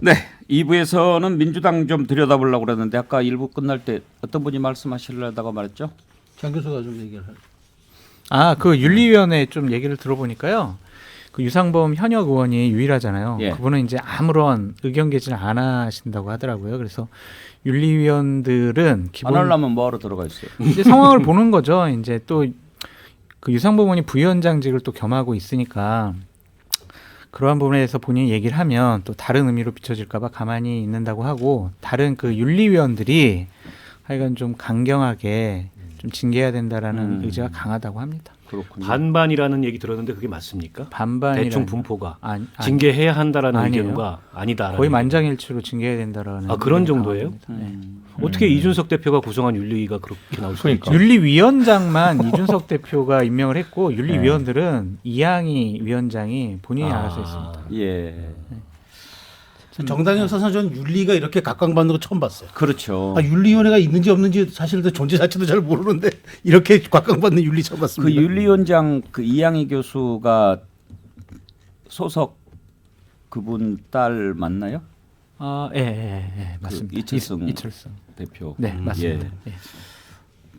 네, 2부에서는 민주당 좀 들여다보려고 그랬는데 아까 1부 끝날 때 어떤 분이 말씀하시려다가 말했죠? 장 교수가 좀 얘기를 할. 아, 그 윤리위원회 좀 얘기를 들어보니까요. 그 유상범 현역 의원이 유일하잖아요. 예. 그분은 이제 아무런 의견 개진을 안 하신다고 하더라고요. 그래서 윤리위원들은 기본 안 하려면 뭐하러 들어가 있어요? 이제 상황을 보는 거죠. 이제 또 그 유상범 의원이 부위원장직을 또 겸하고 있으니까 그러한 부분에서 본인이 얘기를 하면 또 다른 의미로 비춰질까봐 가만히 있는다고 하고 다른 그 윤리위원들이 하여간 좀 강경하게 좀 징계해야 된다라는 음. 의지가 강하다고 합니다. 그렇군요. 반반이라는 얘기 들었는데 그게 맞습니까? 반반이 대충 분포가 아니, 아니, 징계해야 한다라는 아니에요. 의견과 아니다. 거의 만장일치로 징계해야 된다라는 아, 그런 정도예요? 네. 음. 어떻게 이준석 대표가 구성한 윤리위가 그렇게 나올 수 있을까? 윤리위원장만 이준석 대표가 임명을 했고 윤리위원들은 이양희 위원장이 본인이 아. 알아서 했습니다. 예, 정당 역사상 전 윤리가 이렇게 각광받는 거 처음 봤어요. 그렇죠. 아, 윤리위원회가 있는지 없는지 사실 그 존재 자체도 잘 모르는데 이렇게 각광받는 윤리 처음 그 봤습니다. 윤리위원장 그 이양희 교수가 소속 그분 딸 맞나요? 아, 예, 예, 예, 맞습니다. 그 이철승. 이- 이철승. 대표. 네, 음, 맞습니다. 예. 예.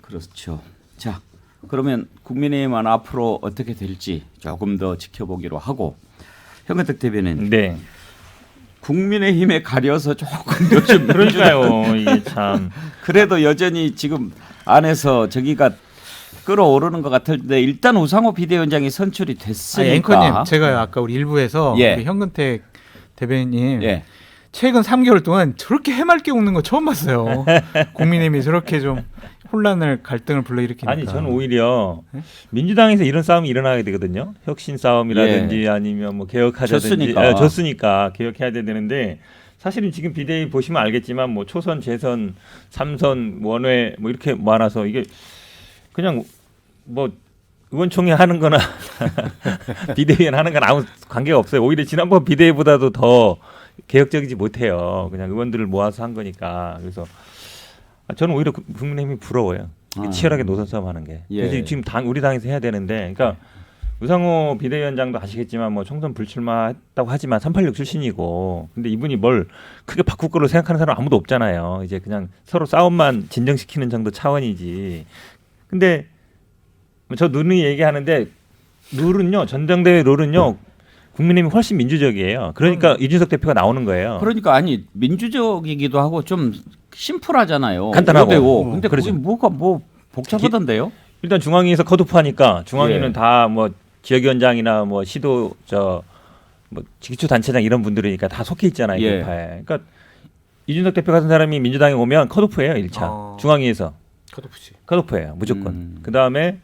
그렇죠. 자, 그러면 국민의힘은 앞으로 어떻게 될지 조금 더 지켜보기로 하고 현근택 대변인 네. 국민의힘에 가려서 조금 요즘 그러니까요. 이게 참. 그래도 여전히 지금 안에서 저기가 끌어오르는 것 같은데 일단 우상호 비대위원장이 선출이 아, 됐으니까 앵커님, 제가 아까 우리 일부에서 예. 우리 현근택 대변인 예. 최근 3개월 동안 저렇게 해맑게 웃는 거 처음 봤어요. 국민의힘이 저렇게 좀 혼란을 갈등을 불러일으키니까. 아니 저는 오히려 네? 민주당에서 이런 싸움이 일어나게 되거든요. 혁신 싸움이라든지 아니면 뭐 개혁하자든지 졌으니까. 예, 졌으니까 개혁해야 되는데 사실은 지금 비대위 보시면 알겠지만 뭐 초선, 재선, 삼선, 원외 뭐 이렇게 많아서 이게 그냥 뭐 의원총회 하는 거나 비대위원 하는 건 아무 관계가 없어요. 오히려 지난번 비대위보다도 더 개혁적이지 못해요. 그냥 의원들을 모아서 한 거니까. 그래서 아, 저는 오히려 국- 국민의힘이 부러워요. 아. 치열하게 노선 싸움 하는 게. 예. 그래서 지금 당 우리 당에서 해야 되는데, 그러니까 우상호 비대위원장도 아시겠지만 뭐 총선 불출마했다고 하지만 386 출신이고, 근데 이분이 뭘 크게 바꿀 거로 생각하는 사람 아무도 없잖아요. 이제 그냥 서로 싸움만 진정시키는 정도 차원이지. 근데 뭐저 누누이 얘기하는데 룰은요 전당대회 룰은요 국민의힘이 훨씬 민주적이에요. 그러니까 이준석 대표가 나오는 거예요. 그러니까 아니 민주적이기도 하고 좀 심플하잖아요. 간단하고. 5대5. 근데 그렇죠. 그게 뭐가 뭐 복잡하던데요? 일단 중앙위에서 컷오프하니까 중앙위는 예. 다 뭐 지역위원장이나 뭐 시도 저뭐 기초 단체장 이런 분들이니까 다 속해 있잖아요. 예. 예. 그러니까 이준석 대표 같은 사람이 민주당에 오면 컷오프예요. 1차 어. 중앙위에서 컷오프지. 컷오프예요. 무조건. 음. 그 다음에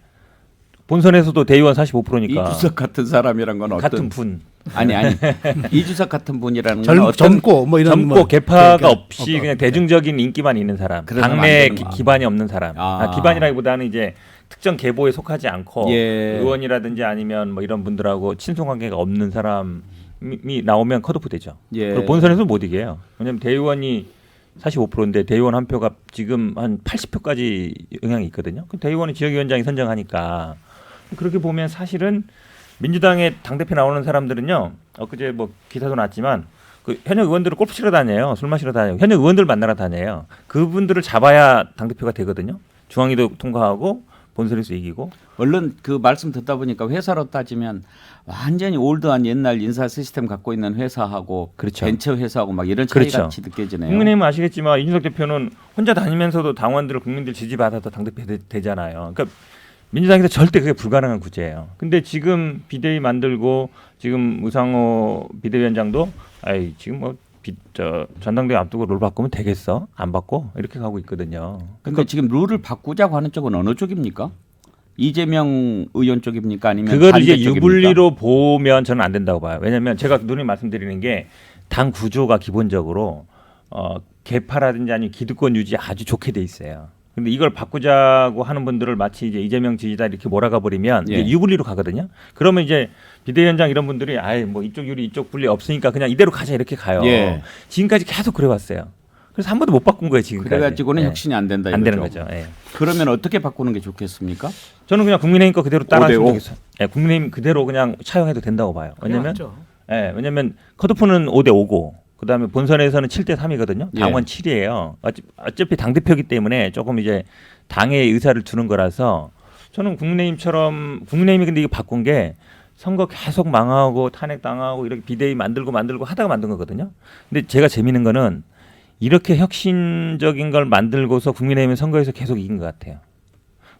본선에서도 대의원 45%니까 이주석 같은 사람이란 건 어떤 같은 분 아니 아니 이주석 같은 분이라는 건 젊, 어떤 젊고 뭐 이런 젊고 뭐 개파가 그러니까 없이 어떤- 그냥 대중적인 인기만 있는 사람, 그래서 당내 만드는 기, 거. 기반이 없는 사람, 아. 아, 기반이라기보다는 이제 특정 계보에 속하지 않고 예. 의원이라든지 아니면 뭐 이런 분들하고 친송 관계가 없는 사람이 나오면 컷오프 되죠. 예. 그리고 본선에서 못 이겨요. 왜냐하면 대의원이 45%인데 대의원 한 표가 지금 한 80표까지 영향이 있거든요. 그 대의원은 지역위원장이 선정하니까 그렇게 보면 사실은 민주당의 당 대표 나오는 사람들은요. 엊그제 뭐 기사도 났지만 그 현역 의원들을 골프 치러 다녀요. 술 마시러 다녀요. 현역 의원들 만나러 다녀요. 그분들을 잡아야 당 대표가 되거든요. 중앙위도 통과하고 본선에서 이기고 얼른 그 말씀 듣다 보니까 회사로 따지면 완전히 올드한 옛날 인사 시스템 갖고 있는 회사하고 그렇죠. 벤처 회사하고 막 이런 차이 그렇죠. 같이 느껴지네요. 국민의힘은 아시겠지만 이준석 대표는 혼자 다니면서도 당원들 국민들 지지받아서 당대표 되, 잖아요 그러니까 민주당에서 절대 그게 불가능한 구제예요. 근데 지금 비대위 만들고 지금 우상호 비대위원장도 아이 지금 뭐 비, 저 전당대회 앞두고 롤 바꾸면 되겠어? 안 바꿔? 이렇게 가고 있거든요. 근데 지금 룰을 바꾸자고 하는 쪽은 어느 쪽입니까? 이재명 의원 쪽입니까? 아니면 그걸 이제 쪽입니까? 유불리로 보면 저는 안 된다고 봐요. 왜냐하면 제가 누누이 말씀드리는 게 당 구조가 기본적으로 어, 개파라든지 아니면 기득권 유지 아주 좋게 돼 있어요. 근데 이걸 바꾸자고 하는 분들을 마치 이제 이재명 지지자 이렇게 몰아가 버리면 예. 이게 유불리로 가거든요. 그러면 이제 비대위원장 이런 분들이 아예 뭐 이쪽 유리 이쪽 분리 없으니까 그냥 이대로 가자 이렇게 가요. 예. 지금까지 계속 그래왔어요. 그래서 한 번도 못 바꾼 거예요 지금까지. 그래가지고는 예. 혁신이 안 된다. 안 되는 이거죠. 거죠. 예. 그러면 어떻게 바꾸는 게 좋겠습니까? 저는 그냥 국민의힘 거 그대로 따라하시면. 되겠어요. 예, 국민의힘 그대로 그냥 차용해도 된다고 봐요. 왜냐면. 예, 왜냐면 컷오프는 5대 5고 그다음에 본선에서는 7대 3이거든요. 예. 당원 7이에요. 어차피 당 대표기 때문에 조금 이제 당의 의사를 두는 거라서 저는 국민의힘처럼 국민의힘이 근데 이거 바꾼 게 선거 계속 망하고 탄핵 당하고 이렇게 비대위 만들고 만들고 하다가 만든 거거든요. 근데 제가 재밌는 거는 이렇게 혁신적인 걸 만들고서 국민의힘은 선거에서 계속 이긴 것 같아요.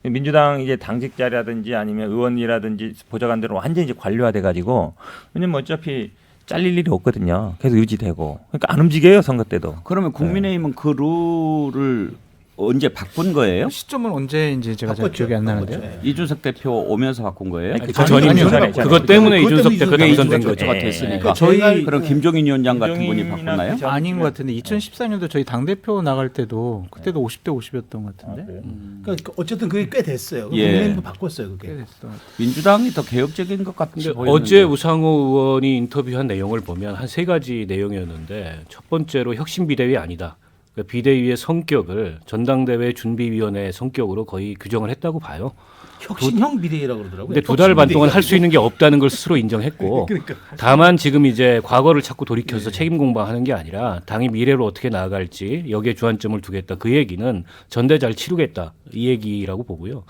민주당 이제 당직자라든지 아니면 의원이라든지 보좌관들은 완전히 이제 관료화돼 가지고 왜냐면 어차피 잘릴 일이 없거든요. 계속 유지되고 그러니까 안 움직여요 선거 때도. 그러면 국민의힘은 그 룰을 언제 바꾼 거예요? 시점은 언제인지 제가 잘 바꿨죠. 기억이 안 나는데요. 바꿨죠. 이준석 대표 오면서 바꾼 거예요? 아니, 그그 전이 전이죠. 전에 그것 때문에 그것 이준석 때문에 이준석 당선된 거죠. 대표가 예. 됐으니까. 저희가 그럼 김종인 위원장 같은 분이 김종인이나? 그 아닌 것 같은데 2014년도 저희 당 대표 나갈 때도 그때도 50대 50이었던 것 같은데. 아, 그래요? 음, 그러니까 어쨌든 그게 꽤 됐어요. 예. 국민의힘도 바꿨어요 꽤 그게. 됐어. 민주당이 더 개혁적인 것 보였는데. 어제 우상호 의원이 인터뷰한 내용을 보면 한 세 가지 내용이었는데 첫 번째로 혁신 비대위 아니다. 그러니까 비대위의 성격을 전당대회 준비위원회 성격으로 거의 규정을 했다고 봐요. 혁신형 비대위라고 그러더라고요. 근데 두 달 반 동안 할 수 있는 게 없다는 걸 스스로 인정했고 그러니까 다만 지금 이제 과거를 자꾸 돌이켜서 책임 공방하는 게 아니라 당이 미래로 어떻게 나아갈지 여기에 주안점을 두겠다. 그 얘기는 전대 잘 치르겠다. 이 얘기라고 보고요.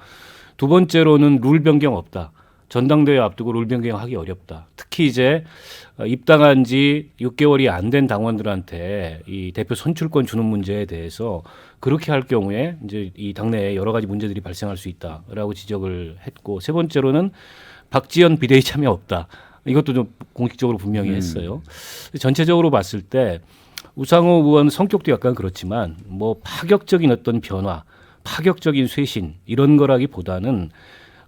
두 번째로는 룰 변경 없다. 전당대회 앞두고 룰 변경하기 어렵다. 특히 이제 어, 입당한 지 6개월이 안 된 당원들한테 이 대표 선출권 주는 문제에 대해서 그렇게 할 경우에 이제 이 당내에 여러 가지 문제들이 발생할 수 있다라고 지적을 했고 세 번째로는 박지원 비대위 참여 없다. 이것도 좀 공식적으로 분명히 음. 했어요. 전체적으로 봤을 때 우상호 의원 성격도 약간 그렇지만 뭐 파격적인 어떤 변화, 파격적인 쇄신 이런 거라기보다는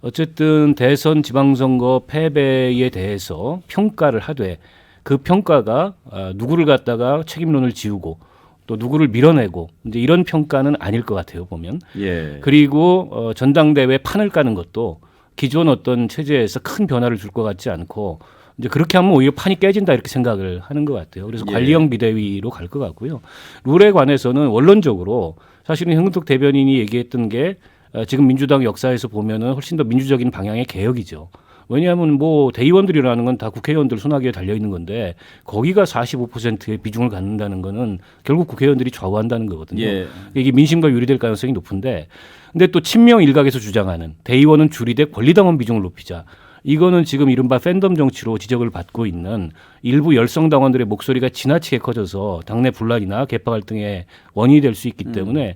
어쨌든 대선 지방선거 패배에 대해서 평가를 하되 그 평가가 아, 누구를 갖다가 책임론을 지우고 또 누구를 밀어내고 이제 이런 평가는 아닐 것 같아요 보면 예. 그리고 어, 전당대회 판을 까는 것도 기존 어떤 체제에서 큰 변화를 줄 것 같지 않고 이제 그렇게 하면 오히려 판이 깨진다 이렇게 생각을 하는 것 같아요. 그래서 예. 관리형 비대위로 갈 것 같고요. 룰에 관해서는 원론적으로 사실은 현근덕 대변인이 얘기했던 게 어, 지금 민주당 역사에서 보면은 훨씬 더 민주적인 방향의 개혁이죠. 왜냐하면 뭐 대의원들이라는 건 다 국회의원들 손아귀에 달려 있는 건데 거기가 45%의 비중을 갖는다는 거는 결국 국회의원들이 좌우한다는 거거든요. 예. 이게 민심과 유리될 가능성이 높은데 근데 또 친명 일각에서 주장하는 대의원은 줄이되 권리당원 비중을 높이자 이거는 지금 이른바 팬덤 정치로 지적을 받고 있는 일부 열성 당원들의 목소리가 지나치게 커져서 당내 분란이나 개파 갈등의 원인이 될 수 있기 때문에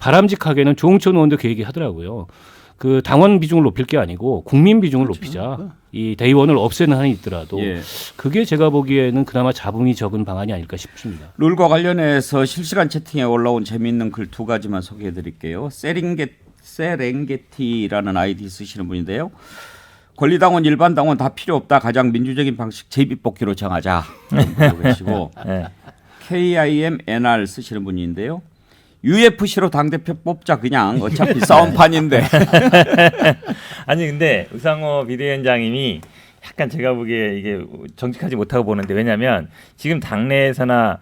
바람직하게는 조홍천 의원도 그 얘기 하더라고요. 그 당원 비중을 높일 게 아니고 국민 비중을 높이자. 이 대의원을 없애는 한이 있더라도 예. 그게 제가 보기에는 그나마 자본이 적은 방안이 아닐까 싶습니다. 룰과 관련해서 실시간 채팅에 올라온 재미있는 글 두 가지만 소개해 드릴게요. 세링게 세렝게티라는 아이디 쓰시는 분인데요. 권리당원 일반 당원 다 필요 없다. 가장 민주적인 방식 제비뽑기로 정하자. 계시고 예. KIMNR 쓰시는 분인데요. UFC로 당대표 뽑자 그냥 어차피 싸움판인데 아니 근데 우상호 비대위원장님이 약간 제가 보기에 이게 정직하지 못하고 보는데 왜냐하면 지금 당내에서나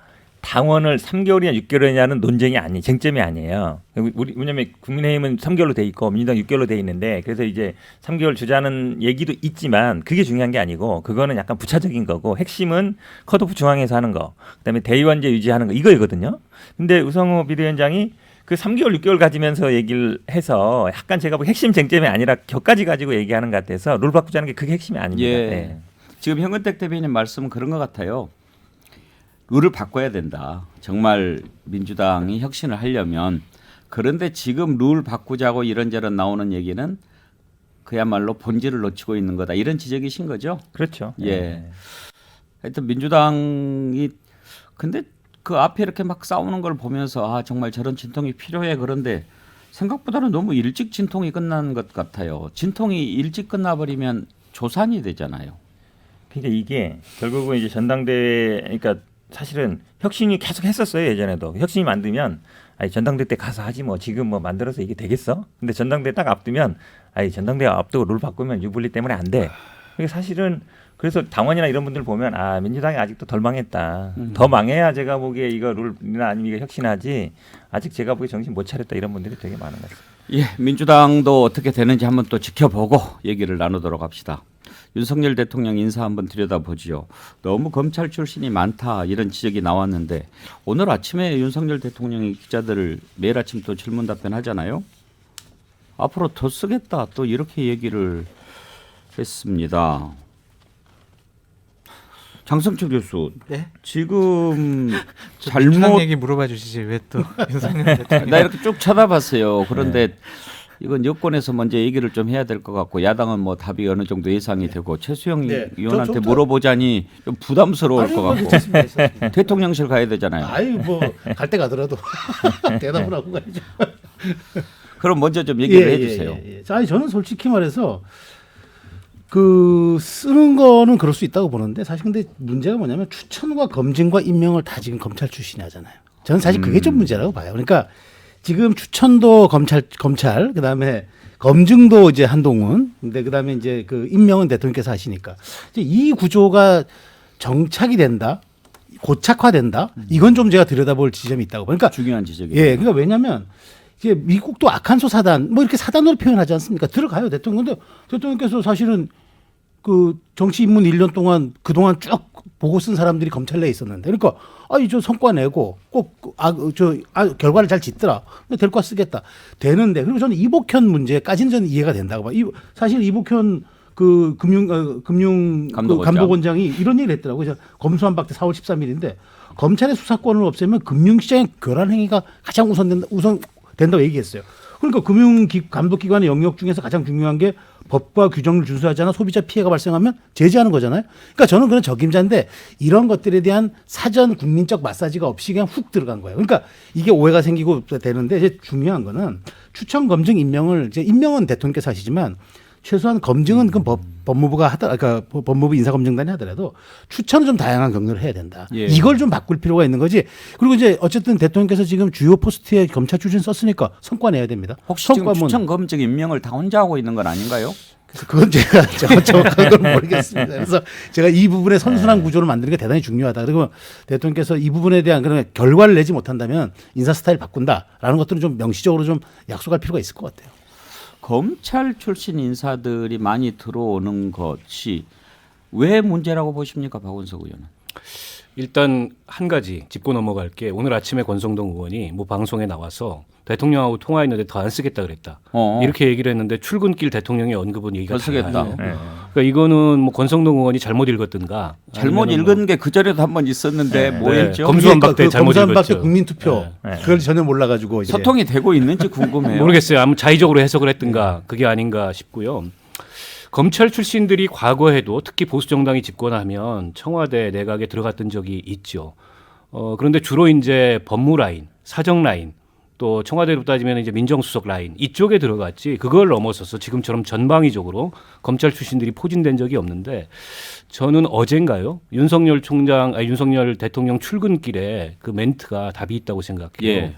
당원을 3개월이냐 6개월이냐는 논쟁이 아니 쟁점이 아니에요. 우리 왜냐면 국민의힘은 3개월로 돼 있고 민주당 6개월로 돼 있는데 그래서 이제 3개월 주자는 얘기도 있지만 그게 중요한 게 아니고 그거는 약간 부차적인 거고 핵심은 컷오프 중앙에서 하는 거 그다음에 대의원제 유지하는 거 이거거든요. 근데 우상호 비대위원장이 그 3개월 6개월 가지면서 얘기를 해서 약간 제가 보기 핵심 쟁점이 아니라 격까지 가지고 얘기하는 것 같아서 룰 바꾸자는 게 그게 핵심이 아닙니다. 예. 네. 지금 현근택 대변인 말씀은 그런 것 같아요. 룰을 바꿔야 된다. 정말 민주당이 혁신을 하려면 그런데 지금 룰 바꾸자고 이런저런 나오는 얘기는 그야말로 본질을 놓치고 있는 거다. 이런 지적이신 거죠? 그렇죠. 예. 네. 하여튼 민주당이 근데 그 앞에 이렇게 막 싸우는 걸 보면서 아 정말 저런 진통이 필요해 그런데 생각보다는 너무 일찍 진통이 끝난 것 같아요. 진통이 일찍 끝나버리면 조산이 되잖아요. 그러니까 이게 결국은 이제 전당대회 그러니까 사실은 혁신이 계속 했었어요 예전에도 혁신이 만들면 아니 전당대회 때 가서 하지 뭐 지금 뭐 만들어서 이게 되겠어? 근데 전당대회 딱 앞두면 아니 전당대회 앞두고 룰 바꾸면 유불리 때문에 안 돼. 그게 사실은 그래서 당원이나 이런 분들 보면 아 민주당이 아직도 덜 망했다. 더 망해야 제가 보기에 이거 룰이나 아니면 이거 혁신하지 아직 제가 보기에 정신 못 차렸다 이런 분들이 되게 많은 것 같아요. 예, 민주당도 어떻게 되는지 한번 또 지켜보고 얘기를 나누도록 합시다. 윤석열 대통령 인사 한번 들여다보지요. 너무 검찰 출신이 많다 이런 지적이 나왔는데 오늘 아침에 윤석열 대통령이 기자들을 매일 아침 또 질문 답변하잖아요. 앞으로 더 쓰겠다 또 이렇게 얘기를 했습니다. 장성철 교수 네? 지금 잘못 얘기 물어봐 주시지 왜 또 윤석열 대통령 나 이렇게 쭉 쳐다봤어요. 그런데 이건 여권에서 먼저 얘기를 좀 해야 될 것 같고 야당은 뭐 답이 어느 정도 예상이 되고 최수영 네. 의원한테 저- 저- 물어보자니 좀 부담스러울 아니, 것 뭐 같고 괜찮습니다. 괜찮습니다. 대통령실 가야 되잖아요. 아유 뭐갈 때 가더라도 대답을 하고 가야죠. 그럼 먼저 좀 얘기를 예, 해주세요. 예, 예, 예. 아니 저는 솔직히 말해서 그 쓰는 거는 그럴 수 있다고 보는데 사실 근데 문제가 뭐냐면 추천과 검증과 임명을 다 지금 검찰 출신이 하잖아요. 저는 사실 그게 음. 좀 문제라고 봐요. 그러니까 지금 추천도 검찰 검찰 그다음에 검증도 이제 한동훈 근데 그다음에 이제 그 임명은 대통령께서 하시니까 이제 이 구조가 정착이 된다. 고착화된다. 이건 좀 제가 들여다볼 지점이 있다고. 봐. 그러니까 중요한 지적이에요. 예, 그러니까 왜냐하면 이게 미국도 아칸소 사단 뭐 이렇게 사단으로 표현하지 않습니까? 들어가요 대통령. 근데 대통령께서 사실은 그 정치 입문 1년 동안 그동안 쭉 보고 쓴 사람들이 검찰 내에 있었는데 그러니까 아이 저 성과 내고 꼭아저 아, 결과를 잘 짓더라. 근데 될거 쓰겠다. 되는데 그리고 저는 이복현 문제까지는 저는 이해가 된다고 봐. 이, 사실 이복현 그 금융 어, 금융 그 감독원장. 감독원장이 이런 얘기를 했더라고요. 그래서 검수한 박대 4월 13일인데 검찰의 수사권을 없애면 금융시장의 교란 행위가 가장 우선된다 우선 된다고 얘기했어요. 그러니까 금융 기- 감독기관의 영역 중에서 가장 중요한 게 법과 규정을 준수하지 않아 소비자 피해가 발생하면 제재하는 거잖아요. 그러니까 저는 그런 적임자인데 이런 것들에 대한 사전 국민적 마사지가 없이 그냥 훅 들어간 거예요. 그러니까 이게 오해가 생기고 되는데 이제 중요한 거는 추천 검증 임명을 이제 임명은 대통령께서 하시지만 최소한 검증은 그 법, 법무부가 하더, 그러니까 법무부 인사검증단이 하더라도 추천은 좀 다양한 경로를 해야 된다. 예. 이걸 좀 바꿀 필요가 있는 거지. 그리고 이제 어쨌든 대통령께서 지금 주요 포스트에 검찰 출신 썼으니까 성과 내야 됩니다. 혹시 지금. 추천 검증 임명을 다 혼자 하고 있는 건 아닌가요? 그래서 그건 제가 저- 정확한 건 모르겠습니다. 그래서 제가 이 부분에 선순환 구조를 만드는 게 대단히 중요하다. 그리고 대통령께서 이 부분에 대한 그런 결과를 내지 못한다면 인사 스타일 바꾼다라는 것들은 좀 명시적으로 좀 약속할 필요가 있을 것 같아요. 검찰 출신 인사들이 많이 들어오는 것이 왜 문제라고 보십니까, 박원석 의원은? 일단 한 가지 짚고 넘어갈 게 오늘 아침에 권성동 의원이 뭐 방송에 나와서 대통령하고 통화했는데 더 안 쓰겠다 그랬다. 어. 이렇게 얘기를 했는데 출근길 대통령의 언급은 얘기가 더 쓰겠다. 네. 그러니까 이거는 뭐 권성동 의원이 잘못 읽었든가 잘못 읽은 게그 전에도 한 번 있었는데 네. 뭐였죠? 검- 검수완 박대 그 잘못 박대 읽었죠. 국민투표 네. 그걸 전혀 몰라가지고 이제 소통이 되고 있는지 궁금해요. 모르겠어요. 아무 자의적으로 해석을 했든가 그게 아닌가 싶고요. 검찰 출신들이 과거에도 특히 보수 정당이 집권하면 청와대 내각에 들어갔던 적이 있죠. 어, 그런데 주로 이제 법무 라인, 사정 라인, 또 청와대로 따지면 이제 민정수석 라인 이쪽에 들어갔지 그걸 넘어서서 지금처럼 전방위적으로 검찰 출신들이 포진된 적이 없는데 저는 어젠가요 윤석열 총장, 아, 윤석열 대통령 출근길에 그 멘트가 답이 있다고 생각해요. 예.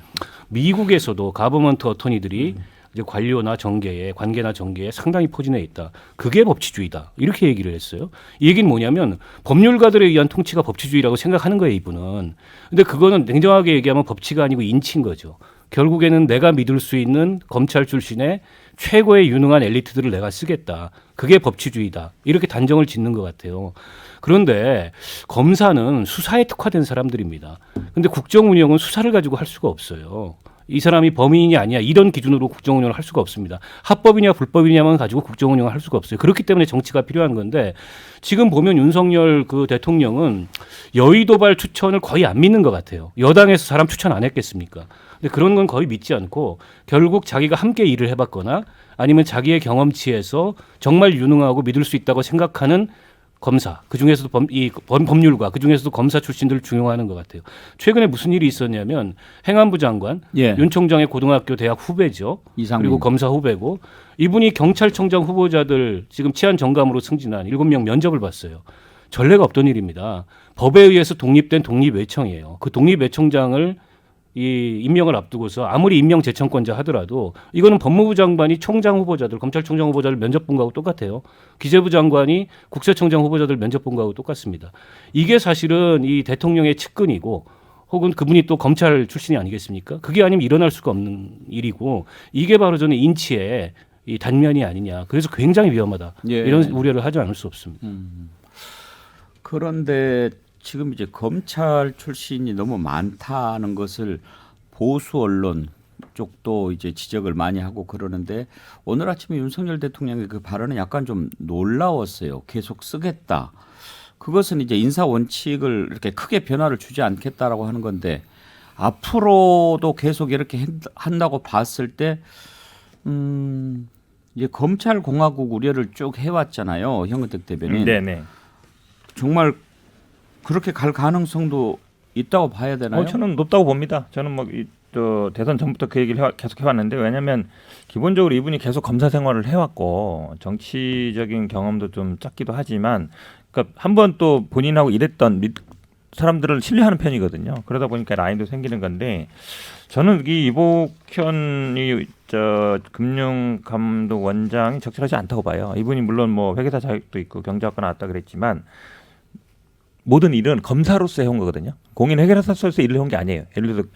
미국에서도 가버먼트 어터니들이 이제 관료나 정계에 관계나 정계에 상당히 포진해 있다. 그게 법치주의다. 이렇게 얘기를 했어요. 이 얘기는 뭐냐면 법률가들에 의한 통치가 법치주의라고 생각하는 거예요, 이분은. 근데 그거는 냉정하게 얘기하면 법치가 아니고 인치인 거죠. 결국에는 내가 믿을 수 있는 검찰 출신의 최고의 유능한 엘리트들을 내가 쓰겠다. 그게 법치주의다. 이렇게 단정을 짓는 것 같아요. 그런데 검사는 수사에 특화된 사람들입니다. 근데 국정 운영은 수사를 가지고 할 수가 없어요. 이 사람이 범인이 아니야 이런 기준으로 국정 운영을 할 수가 없습니다. 합법이냐 불법이냐만 가지고 국정 운영을 할 수가 없어요. 그렇기 때문에 정치가 필요한 건데 지금 보면 윤석열 그 대통령은 여의도발 추천을 거의 안 믿는 것 같아요. 여당에서 사람 추천 안 했겠습니까? 근데 그런 건 거의 믿지 않고 결국 자기가 함께 일을 해봤거나 아니면 자기의 경험치에서 정말 유능하고 믿을 수 있다고 생각하는 검사 그 중에서도 범, 이 범, 법률가 그 중에서도 검사 출신들을 중용하는 것 같아요. 최근에 무슨 일이 있었냐면 행안부 장관 예. 윤 총장의 고등학교 대학 후배죠. 이상민. 그리고 검사 후배고 이분이 경찰청장 후보자들 지금 치안 정감으로 승진한 일곱 명 면접을 봤어요. 전례가 없던 일입니다. 법에 의해서 독립된 독립 외청이에요. 그 독립 외청장을 이 임명을 앞두고서 아무리 임명 재청권자 하더라도 이거는 법무부 장관이 총장 후보자들, 검찰총장 후보자들 면접 본 거하고 똑같아요. 기재부 장관이 국세청장 후보자들 면접 본 거하고 똑같습니다. 이게 사실은 이 대통령의 측근이고 혹은 그분이 또 검찰 출신이 아니겠습니까? 그게 아니면 일어날 수가 없는 일이고 이게 바로 저는 인치에 이 단면이 아니냐. 그래서 굉장히 위험하다. 예. 이런 우려를 하지 않을 수 없습니다. 음. 그런데 지금 이제 검찰 출신이 너무 많다는 것을 보수 언론 쪽도 이제 지적을 많이 하고 그러는데 오늘 아침에 윤석열 대통령의 그 발언은 약간 좀 놀라웠어요. 계속 쓰겠다. 그것은 이제 인사 원칙을 이렇게 크게 변화를 주지 않겠다라고 하는 건데 앞으로도 계속 이렇게 한다- 한다고 봤을 때 음, 이제 검찰 공화국 우려를 쭉 해왔잖아요. 현근택 대변인. 네네. 정말 그렇게 갈 가능성도 있다고 봐야 되나요? 어, 저는 높다고 봅니다. 저는 뭐 이, 저 대선 전부터 그 얘기를 해와, 계속 해왔는데 왜냐하면 기본적으로 이분이 계속 검사 생활을 해왔고 정치적인 경험도 좀 작기도 하지만 그러니까 한 번 또 본인하고 일했던 밑- 사람들을 신뢰하는 편이거든요. 그러다 보니까 라인도 생기는 건데 저는 이 이복현이 저 금융감독 원장이 적절하지 않다고 봐요. 이분이 물론 뭐 회계사 자격도 있고 경제학과 나왔다 그랬지만 모든 일은 검사로서 해온 거거든요. 공인 회계사로서 일을 해온 게 아니에요. 예를 들어서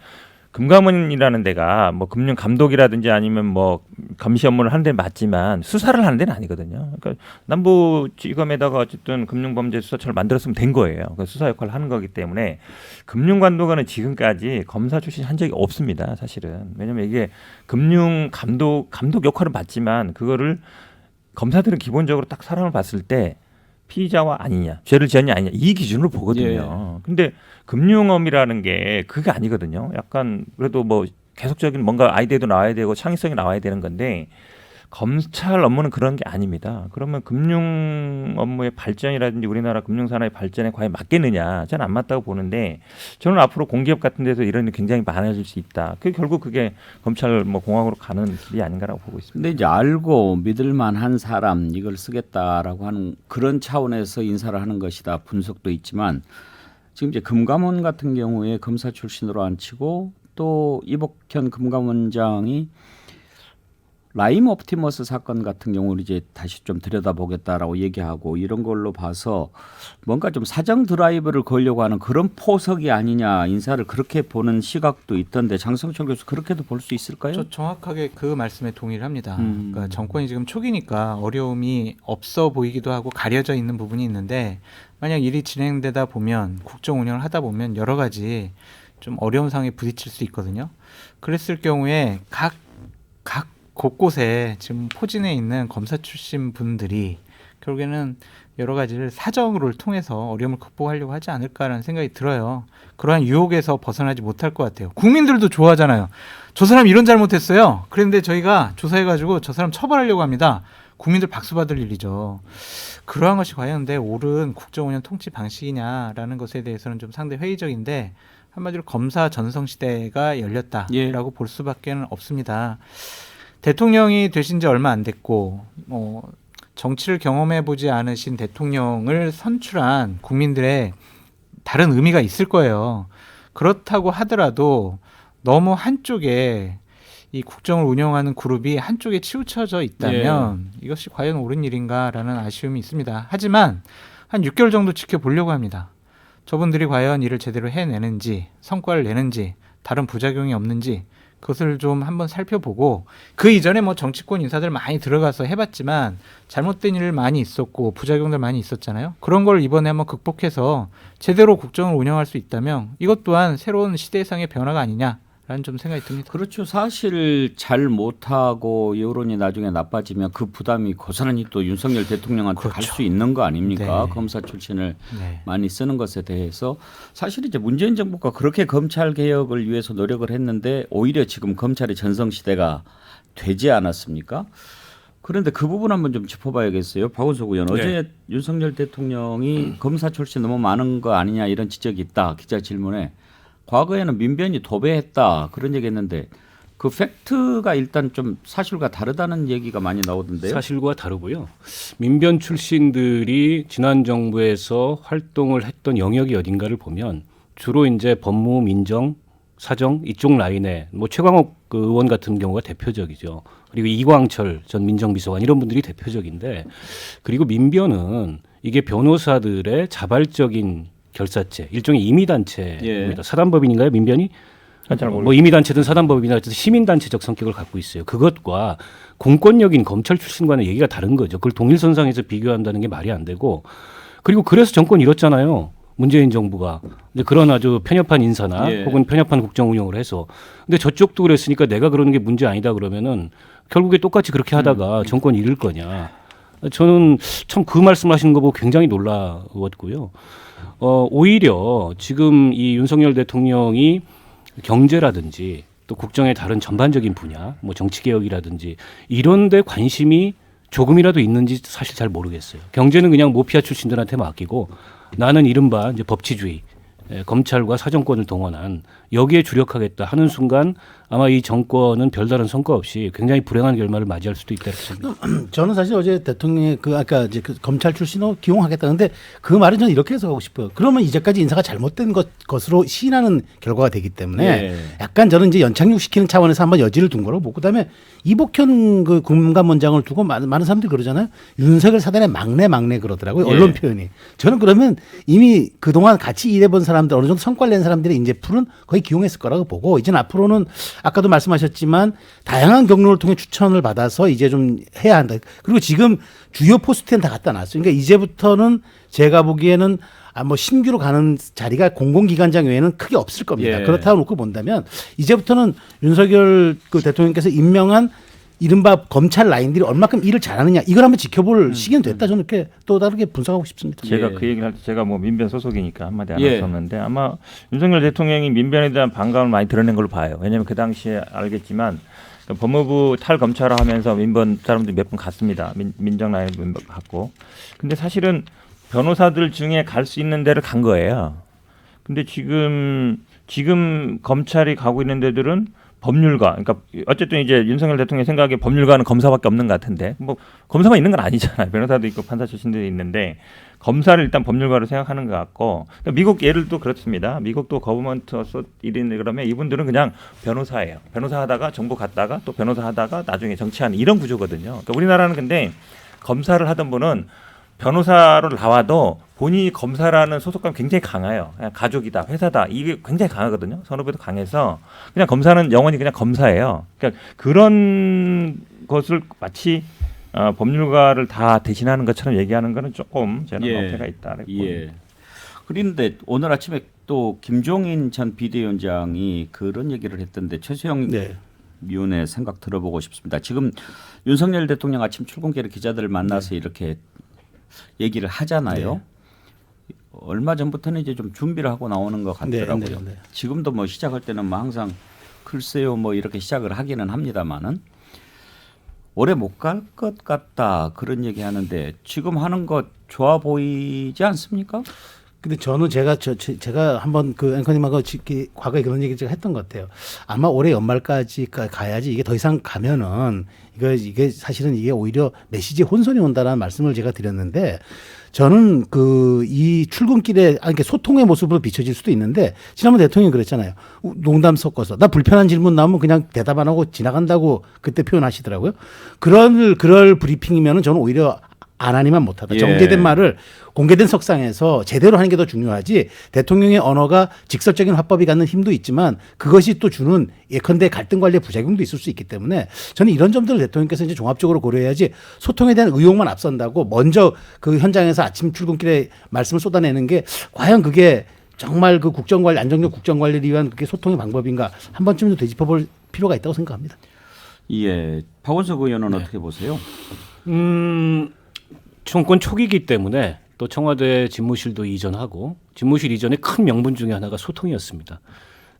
금감원이라는 데가 뭐 금융 감독이라든지 아니면 뭐 감시 업무를 하는 데 맞지만 수사를 하는 데는 아니거든요. 그러니까 남부지검에다가 어쨌든 금융범죄 수사처를 만들었으면 된 거예요. 그 수사 역할을 하는 거기 때문에 금융감독원은 지금까지 검사 출신 한 적이 없습니다. 사실은 왜냐면 이게 금융 감독 감독 역할은 맞지만 그거를 검사들은 기본적으로 딱 사람을 봤을 때 피의자와 아니냐, 죄를 지었냐 아니냐 이 기준으로 보거든요. 근데 금융업이라는 게 그게 아니거든요. 약간 그래도 뭐 계속적인 뭔가 아이디어도 나와야 되고 창의성이 나와야 되는 건데 검찰 업무는 그런 게 아닙니다. 그러면 금융 업무의 발전이라든지 우리나라 금융 산업의 발전에 과연 맞겠느냐? 저는 안 맞다고 보는데 저는 앞으로 공기업 같은 데서 이런 일이 굉장히 많아질 수 있다. 그 결국 그게 검찰 뭐 공학으로 가는 길이 아닌가라고 보고 있습니다. 근데 이제 알고 믿을 만한 사람 이걸 쓰겠다라고 하는 그런 차원에서 인사를 하는 것이다 분석도 있지만 지금 이제 금감원 같은 경우에 검사 출신으로 앉히고 또 이복현 금감원장이 라임 옵티머스 사건 같은 경우를 이제 다시 좀 들여다보겠다라고 얘기하고 이런 걸로 봐서 뭔가 좀 사정 드라이브를 걸려고 하는 그런 포석이 아니냐 인사를 그렇게 보는 시각도 있던데 장성철 교수 그렇게도 볼 수 있을까요? 저 정확하게 그 말씀에 동의를 합니다. 음. 그러니까 정권이 지금 초기니까 어려움이 없어 보이기도 하고 가려져 있는 부분이 있는데 만약 일이 진행되다 보면 국정 운영을 하다 보면 여러 가지 좀 어려운 상황에 부딪힐 수 있거든요. 그랬을 경우에 각, 각 곳곳에 지금 포진해 있는 검사 출신 분들이 결국에는 여러 가지를 사정을 통해서 어려움을 극복하려고 하지 않을까라는 생각이 들어요. 그러한 유혹에서 벗어나지 못할 것 같아요. 국민들도 좋아하잖아요. 저 사람 이런 잘못했어요. 그런데 저희가 조사해가지고 저 사람 처벌하려고 합니다. 국민들 박수 받을 일이죠. 그러한 것이 과연 근데 옳은 국정 운영 통치 방식이냐라는 것에 대해서는 좀 상당히 회의적인데 한마디로 검사 전성 시대가 열렸다라고 예. 볼 수밖에 없습니다. 대통령이 되신 지 얼마 안 됐고 뭐 정치를 경험해 보지 않으신 대통령을 선출한 국민들의 다른 의미가 있을 거예요. 그렇다고 하더라도 너무 한쪽에 이 국정을 운영하는 그룹이 한쪽에 치우쳐져 있다면 이것이 과연 옳은 일인가라는 아쉬움이 있습니다. 하지만 한 6개월 정도 지켜보려고 합니다. 저분들이 과연 일을 제대로 해내는지, 성과를 내는지, 다른 부작용이 없는지 그것을 좀 한번 살펴보고 그 이전에 뭐 정치권 인사들 많이 들어가서 해봤지만 잘못된 일 많이 있었고 부작용들 많이 있었잖아요. 그런 걸 이번에 한번 극복해서 제대로 국정을 운영할 수 있다면 이것 또한 새로운 시대상의 변화가 아니냐 라는 좀 생각이 듭니다. 그렇죠. 사실 잘 못하고 여론이 나중에 나빠지면 그 부담이 고스란히 또 윤석열 대통령한테 갈 그렇죠. 수 있는 거 아닙니까? 네. 검사 출신을 네. 많이 쓰는 것에 대해서 사실 이제 문재인 정부가 그렇게 검찰 개혁을 위해서 노력을 했는데 오히려 지금 검찰의 전성 시대가 되지 않았습니까? 그런데 그 부분 한번 좀 짚어봐야겠어요. 박원석 의원 네. 어제 윤석열 대통령이 검사 출신 너무 많은 거 아니냐 이런 지적이 있다 기자 질문에 과거에는 민변이 도배했다 그런 얘기했는데 그 팩트가 일단 좀 사실과 다르다는 얘기가 많이 나오던데요. 사실과 다르고요. 민변 출신들이 지난 정부에서 활동을 했던 영역이 어딘가를 보면 주로 이제 법무, 민정, 사정 이쪽 라인에 뭐 최광욱 그 의원 같은 경우가 대표적이죠. 그리고 이광철 전 민정비서관 이런 분들이 대표적인데 그리고 민변은 이게 변호사들의 자발적인 결사체 일종의 임의단체입니다. 예. 사단법인인가요? 민변이. 뭐 임의단체든 사단법인이나 시민단체적 성격을 갖고 있어요. 그것과 공권력인 검찰 출신과는 얘기가 다른 거죠. 그걸 동일선상에서 비교한다는 게 말이 안 되고 그리고 그래서 정권 잃었잖아요. 문재인 정부가 근데 그런 아주 편협한 인사나 예. 혹은 편협한 국정 운영을 해서 근데 저쪽도 그랬으니까 내가 그러는 게 문제 아니다 그러면은 결국에 똑같이 그렇게 하다가 정권 잃을 거냐 저는 참 그 말씀하시는 거 보고 굉장히 놀라웠고요. 어, 오히려 지금 이 윤석열 대통령이 경제라든지 또 국정의 다른 전반적인 분야, 뭐 정치 개혁이라든지 이런 데 관심이 조금이라도 있는지 사실 잘 모르겠어요. 경제는 그냥 모피아 출신들한테 맡기고 나는 이른바 이제 법치주의, 에, 검찰과 사정권을 동원한 여기에 주력하겠다 하는 순간 아마 이 정권은 별다른 성과 없이 굉장히 불행한 결말을 맞이할 수도 있다 생각합니다. 저는 사실 어제 대통령이 그 아까 이제 그 검찰 출신으로 기용하겠다는데 그 말은 저는 이렇게 해석하고 싶어요. 그러면 이제까지 인사가 잘못된 것, 것으로 시인하는 결과가 되기 때문에 예. 약간 저는 이제 연착륙 시키는 차원에서 한번 여지를 둔 거로 보고 그다음에 이복현 그 국감원장을 두고 많은, 많은 사람들이 그러잖아요. 윤석열 사단의 막내 막내 그러더라고요. 예. 언론 표현이. 저는 그러면 이미 그동안 같이 일해본 사람 들 어느 정도 성과를 낸 사람들의 이제 풀은 거의 기용했을 거라고 보고 이제는 앞으로는 아까도 말씀하셨지만 다양한 경로를 통해 추천을 받아서 이제 좀 해야 한다. 그리고 지금 주요 포스트는 다 갖다 놨어요. 그러니까 이제부터는 제가 보기에는 아, 뭐 신규로 가는 자리가 공공기관장 외에는 크게 없을 겁니다. 예. 그렇다고 놓고 본다면 이제부터는 윤석열 그 대통령께서 임명한 이른바 검찰 라인들이 얼마큼 일을 잘하느냐 이걸 한번 지켜볼 시기는 됐다 저는 이렇게 또 다르게 분석하고 싶습니다. 제가 예. 그 얘기를 할 때 제가 뭐 민변 소속이니까 한마디 안 예. 할수 없는데 아마 윤석열 대통령이 민변에 대한 반감을 많이 드러낸 걸로 봐요. 왜냐하면 그 당시에 알겠지만 그 법무부 탈검찰을 하면서 민변 사람들이 몇분 갔습니다. 민, 민정 라인 멤버 갔고. 근데 사실은 변호사들 중에 갈 수 있는 데를 간 거예요. 근데 지금 지금 검찰이 가고 있는 데들은 법률가, 그러니까 어쨌든 이제 윤석열 대통령 생각에 법률가는 검사밖에 없는 것 같은데 뭐 검사만 있는 건 아니잖아요. 변호사도 있고 판사 출신들이 있는데 검사를 일단 법률가로 생각하는 것 같고 그러니까 미국 예를 또 그렇습니다. 미국도 거버먼트 어소 일인데 그러면 이분들은 그냥 변호사예요. 변호사 하다가 정부 갔다가 또 변호사 하다가 나중에 정치하는 이런 구조거든요. 그러니까 우리나라는 근데 검사를 하던 분은 변호사로 나와도 본인이 검사라는 소속감이 굉장히 강해요. 그냥 가족이다, 회사다 이게 굉장히 강하거든요. 선후배도 강해서 그냥 검사는 영원히 그냥 검사예요. 그러니까 그런 것을 마치 어, 법률가를 다 대신하는 것처럼 얘기하는 거는 조금 저는 예. 어폐가 있다. 예. 그런데 오늘 아침에 또 김종인 전 비대위원장이 그런 얘기를 했던데 최수영 네. 위원의 생각 들어보고 싶습니다. 지금 윤석열 대통령 아침 출근길에 기자들을 만나서 이렇게 얘기를 하잖아요. 얼마 전부터는 이제 좀 준비를 하고 나오는 것 네, 같더라고요. 네, 네. 지금도 뭐 시작할 때는 뭐 항상 글쎄요 뭐 이렇게 시작을 하기는 합니다만은 올해 못갈 것 같다 그런 얘기 하는데 지금 하는 것 좋아 보이지 않습니까? 근데 저는 제가 저 제- 제가 한번 그 앵커님하고 과거에 그런 얘기 제가 했던 것 같아요. 아마 올해 연말까지 가- 가야지 이게 더 이상 가면은 이거 이게 사실은 이게 오히려 메시지 혼선이 온다라는 말씀을 제가 드렸는데 저는 그 이 출근길에 아 이렇게 소통의 모습으로 비춰질 수도 있는데 지난번 대통령이 그랬잖아요. 우- 농담 섞어서 나 불편한 질문 나오면 그냥 대답 안 하고 지나간다고 그때 표현하시더라고요. 그런 그럴 브리핑이면은 저는 오히려 안 하니만 못하다. 예. 정제된 말을 공개된 석상에서 제대로 하는 게 더 중요하지 대통령의 언어가 직설적인 화법이 갖는 힘도 있지만 그것이 또 주는 예컨대 갈등 관리의 부작용도 있을 수 있기 때문에 저는 이런 점들을 대통령께서 이제 종합적으로 고려해야지 소통에 대한 의혹만 앞선다고 먼저 그 현장에서 아침 출근길에 말씀을 쏟아내는 게 과연 그게 정말 그 국정관리 안정적 국정관리를 위한 그게 소통의 방법인가 한 번쯤은 되짚어볼 필요가 있다고 생각합니다. 예, 박원석 의원은 네. 어떻게 보세요? 음, 정권 초기이기 때문에 또 청와대 집무실도 이전하고 집무실 이전의 큰 명분 중에 하나가 소통이었습니다.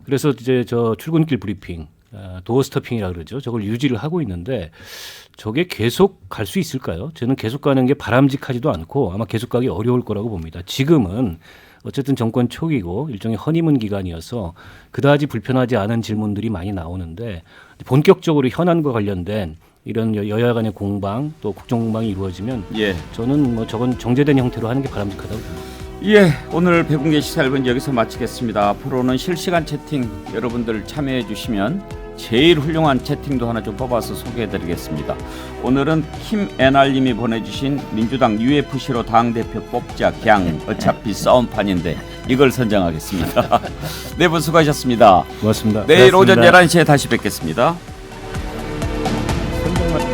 그래서 이제 저 출근길 브리핑, 아, 도어 스토핑이라 그러죠. 저걸 유지를 하고 있는데 저게 계속 갈 수 있을까요? 저는 계속 가는 게 바람직하지도 않고 아마 계속 가기 어려울 거라고 봅니다. 지금은 어쨌든 정권 초기고 일종의 허니문 기간이어서 그다지 불편하지 않은 질문들이 많이 나오는데 본격적으로 현안과 관련된 이런 여- 여야 간의 공방 또 국정 공방이 이루어지면 예, 저는 뭐 저건 정제된 형태로 하는 게 바람직하다고 봅니다. 예, 오늘 백운계 시사 1분 여기서 마치겠습니다. 앞으로는 실시간 채팅 여러분들 참여해 주시면 제일 훌륭한 채팅도 하나 좀 뽑아서 소개해 드리겠습니다. 오늘은 김애날님이 보내주신 민주당 UFC로 당 대표 뽑자 갱 어차피 싸움판인데 이걸 선정하겠습니다. 네분 수고하셨습니다. 고맙습니다. 내일 오전 고맙습니다. 11시에 다시 뵙겠습니다.